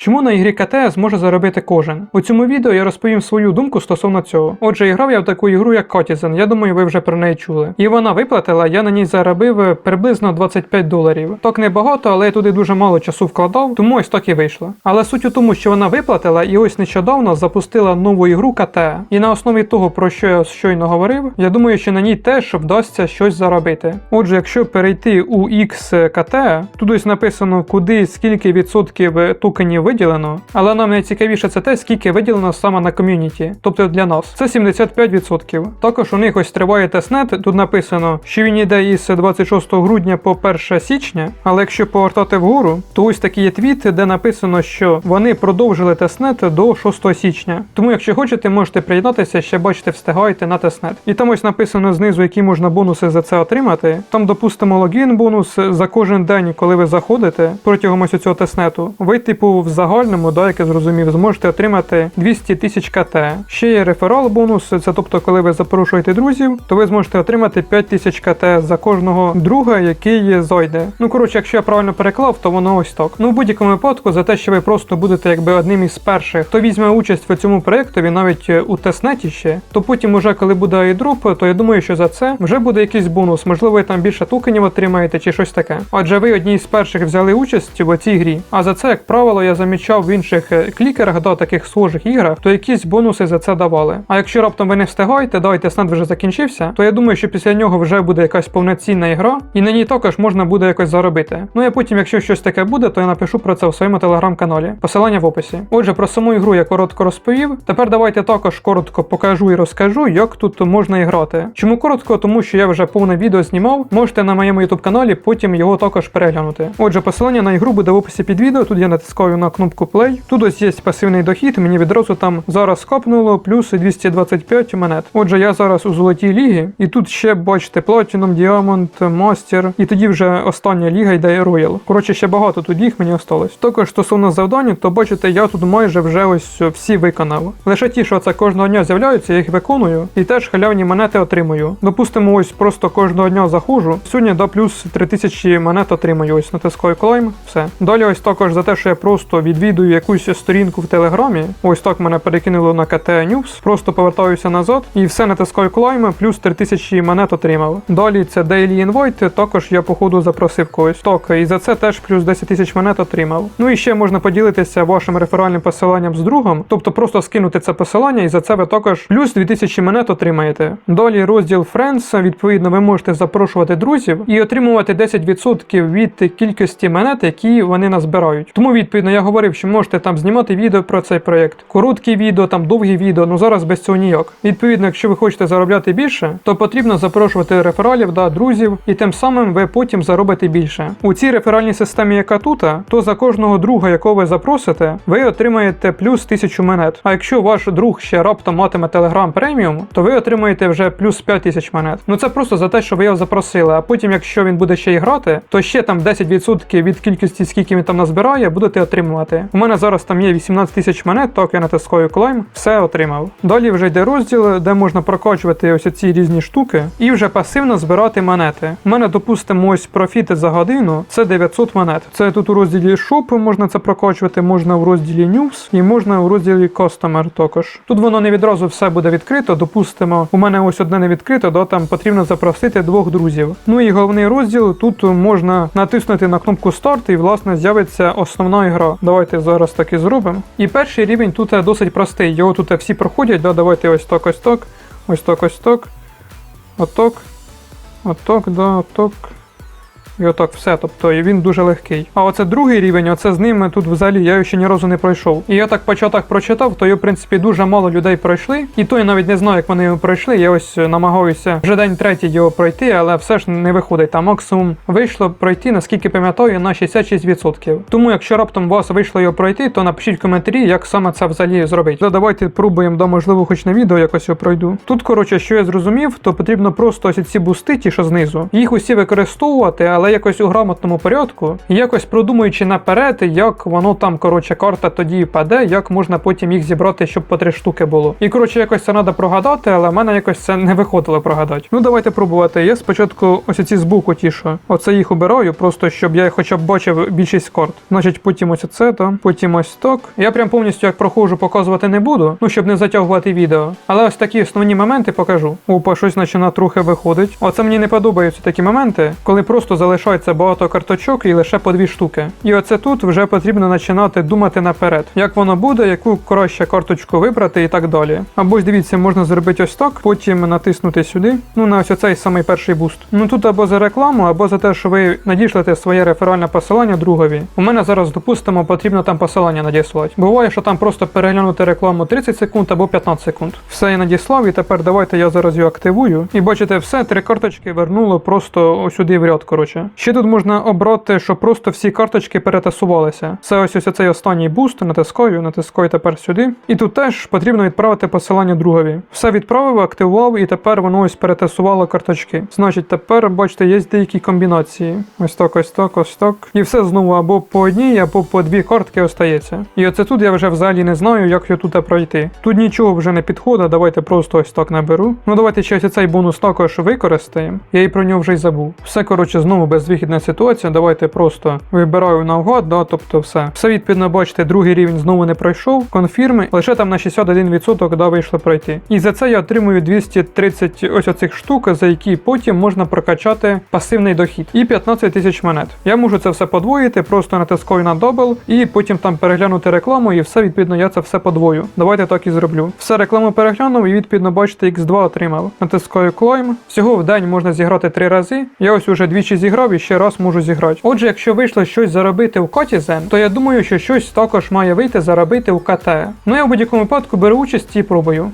Чому на ігрі КТ зможе заробити кожен? У цьому відео я розповім свою думку стосовно цього. Отже, грав я в таку ігру, як Котізен, я думаю, ви вже про неї чули. І вона виплатила, я на ній заробив приблизно 25 доларів. Так небагато, але я туди дуже мало часу вкладав, тому ось так і вийшло. Але суть у тому, що вона виплатила і ось нещодавно запустила нову ігру КТ. І на основі того, про що я щойно говорив, я думаю, що на ній теж вдасться щось заробити. Отже, якщо перейти у XKT, тут ось написано, куди скільки відсотків токенів виділено, але нам найцікавіше це те, скільки виділено саме на ком'юніті, тобто для нас. Це 75%. Також у них ось триває тестнет, тут написано, що він йде із 26 грудня по 1 січня, але якщо повертати вгору, то ось такий є твіт, де написано, що вони продовжили тестнет до 6 січня. Тому, якщо хочете, можете приєднатися, ще бачите, встигаєте на тестнет. І там ось написано знизу, які можна бонуси за це отримати. Там, допустимо, логін бонус за кожен день, коли ви заходите протягом ось цього тестнету. Ви, типу, в загальному, да, як я зрозумів, зможете отримати 200 тисяч КТ. Ще є реферал бонус, це тобто, коли ви запрошуєте друзів, то ви зможете отримати 5 тисяч КТ за кожного друга, який зайде. Ну коротше, якщо я правильно переклав, то воно ось так. Ну в будь-якому випадку, за те, що ви просто будете якби одним із перших, хто візьме участь в цьому проєктові, навіть е, у тестнеті ще, то потім, уже коли буде айдроп, то я думаю, що за це вже буде якийсь бонус. Можливо, ви там більше токенів отримаєте чи щось таке. Адже ви одні з перших взяли участь в цій грі. А за це, як правило, я замічав в інших е, клікерах, до таких схожих іграх, то якісь бонуси за це давали. А якщо раптом ви не встигаєте, да, і тестнет вже закінчився, то я думаю, що після нього вже буде якась повноцінна ігра, і на ній також можна буде якось заробити. Ну і потім, якщо щось таке буде, то я напишу про це в своєму телеграм-каналі. Посилання в описі. Отже, про саму ігру я коротко розповів. Тепер давайте також коротко покажу і розкажу, як тут можна іграти. Чому коротко? Тому що я вже повне відео знімав. Можете на моєму youtube каналі потім його також переглянути. Отже, посилання на ігру буде в описі під відео. Тут я натискаю на кнопку Play. Тут ось є пасивний дохід. Мені відразу там зараз скопнуло плюс 225 монет. Отже, я зараз у золотій лігі, і тут ще бачите Platinum, Diamond, Master, і тоді вже остання ліга йде Royal. Коротше, ще багато тут їх мені осталось. Також стосовно завдань, то бачите, я тут майже вже ось всі виконав. Лише ті, що це кожного дня з'являються, я їх виконую, і теж халявні монети отримую. Допустимо, ось просто кожного дня заходжу. Сьогодні до плюс 3000 монет отримую. Ось натискаю клейм, все. Далі ось також за те, що я просто відвідую якусь сторінку в телеграмі. Ось так мене перекинуло на КТ News. Просто повертаюся назад і все натискаю клейм, плюс 3000 монет отримав. Далі це Daily Invite, також я походу запросив когось. Так, і за це теж плюс 10 тисяч монет отримав. Ну і ще можна поділитися вашим реферальним посиланням з другом, тобто просто скинути це посилання, і за це ви також плюс 2000 монет отримаєте. Далі розділ Friends, відповідно, ви можете запрошувати друзів і отримувати 10% від кількості монет, які вони назбирають. Тому відповідно я говорив, що можете там знімати відео про цей проєкт. Короткі відео, там довгі відео, ну зараз без цього ніяк. Відповідно, якщо ви хочете заробляти більше, то потрібно запрошувати рефералів, да, друзів, і тим самим ви потім заробите більше. У цій реферальній системі, яка тут, то за кожного друга, якого ви запросите, ви отримаєте плюс 1000 монет. А якщо ваш друг ще раптом матиме Telegram преміум, то ви отримаєте вже плюс 5000 монет. Ну це просто за те, що ви його запросили. А потім, якщо він буде ще і грати, то ще там 10% від кількості, скільки він там назбирає, будете отримувати. У мене зараз там є 18 тисяч монет, так я натискаю клейм, все отримав. Далі вже йде розділ, де можна прокачувати ось ці різні штуки і вже пасивно збирати монети. У мене, допустимо, ось профіти за годину це 900 монет. Це тут у розділі Shop можна це прокачувати, можна в розділі News і можна у розділі Customer також. Тут воно не відразу все буде відкрито. Допустимо, у мене ось одне не відкрито, да там потрібно запросити двох друзів. Ну і головний розділ тут можна натиснути на кнопку Старт і власне з'явиться основна ігра. Давайте зараз так і зробимо. І перший рівень тут досить простий. Його тут всі проходять. Да, Давайте ось так, ось так, ось так, ось так, отак, отак, да, отак. І отак все, тобто він дуже легкий. А оце другий рівень, оце з ними тут взагалі я ще ні разу не пройшов. І я так початок прочитав, то в принципі, дуже мало людей пройшли. І то я навіть не знаю, як вони його пройшли. Я ось намагаюся вже день третій його пройти, але все ж не виходить. Там максимум вийшло пройти, наскільки пам'ятаю, на 66%. Тому, якщо раптом у вас вийшло його пройти, то напишіть в коментарі, як саме це взагалі зробити. Да, давайте пробуємо, да, можливо, хоч на відео якось його пройду. Тут, коротше, що я зрозумів, то потрібно просто ось ці бусти, ті, що знизу, їх усі використовувати, але але якось у грамотному порядку, і якось продумуючи наперед, як воно там, коротше, карта тоді паде, як можна потім їх зібрати, щоб по три штуки було. І коротше, якось це треба прогадати, але в мене якось це не виходило прогадати. Ну давайте пробувати. Я спочатку ось ці збоку ті, що оце їх обираю, просто щоб я хоча б бачив більшість карт. Значить, потім ось це, то, потім ось так. Я прям повністю як проходжу, показувати не буду, ну щоб не затягувати відео. Але ось такі основні моменти покажу. Опа, щось почина трохи виходить. Оце мені не подобаються такі моменти, коли просто залишається багато карточок і лише по дві штуки. І оце тут вже потрібно починати думати наперед, як воно буде, яку краще карточку вибрати і так далі. Або ж дивіться, можна зробити ось так, потім натиснути сюди. Ну на ось оцей самий перший буст. Ну тут або за рекламу, або за те, що ви надішлете своє реферальне посилання другові. У мене зараз, допустимо, потрібно там посилання надіслати. Буває, що там просто переглянути рекламу 30 секунд або 15 секунд. Все я надіслав, і тепер давайте я зараз його активую. І бачите, все, три карточки вернуло просто сюди в ряд. Коротше. Ще тут можна обрати, що просто всі карточки перетасувалися. Це ось ось цей останній буст, натискаю, натискаю тепер сюди. І тут теж потрібно відправити посилання другові. Все відправив, активував, і тепер воно ось перетасувало карточки. Значить, тепер бачите, є деякі комбінації. Ось так, ось так, ось так. І все знову або по одній, або по дві картки остається. І оце тут я вже взагалі не знаю, як його тут пройти. Тут нічого вже не підходить, давайте просто ось так наберу. Ну давайте ще ось цей бонус також використаємо. Я і про нього вже й забув. Все коротше знову безвихідна ситуація. Давайте просто вибираю навгад, да, тобто все. Все відповідно, бачите, другий рівень знову не пройшов. Конфірми, лише там на 61% да, вийшло пройти. І за це я отримую 230 ось оцих штук, за які потім можна прокачати пасивний дохід. І 15 тисяч монет. Я можу це все подвоїти, просто натискаю на дабл, і потім там переглянути рекламу, і все відповідно я це все подвою. Давайте так і зроблю. Все рекламу переглянув і відповідно бачите X2 отримав. Натискаю Climb. Всього в день можна зіграти три рази. Я ось уже двічі зіграв і ще раз можу зіграти. Отже, якщо вийшло щось заробити в Котізен, то я думаю, що щось також має вийти заробити у КТ. Ну я в будь-якому випадку беру участь і пробую.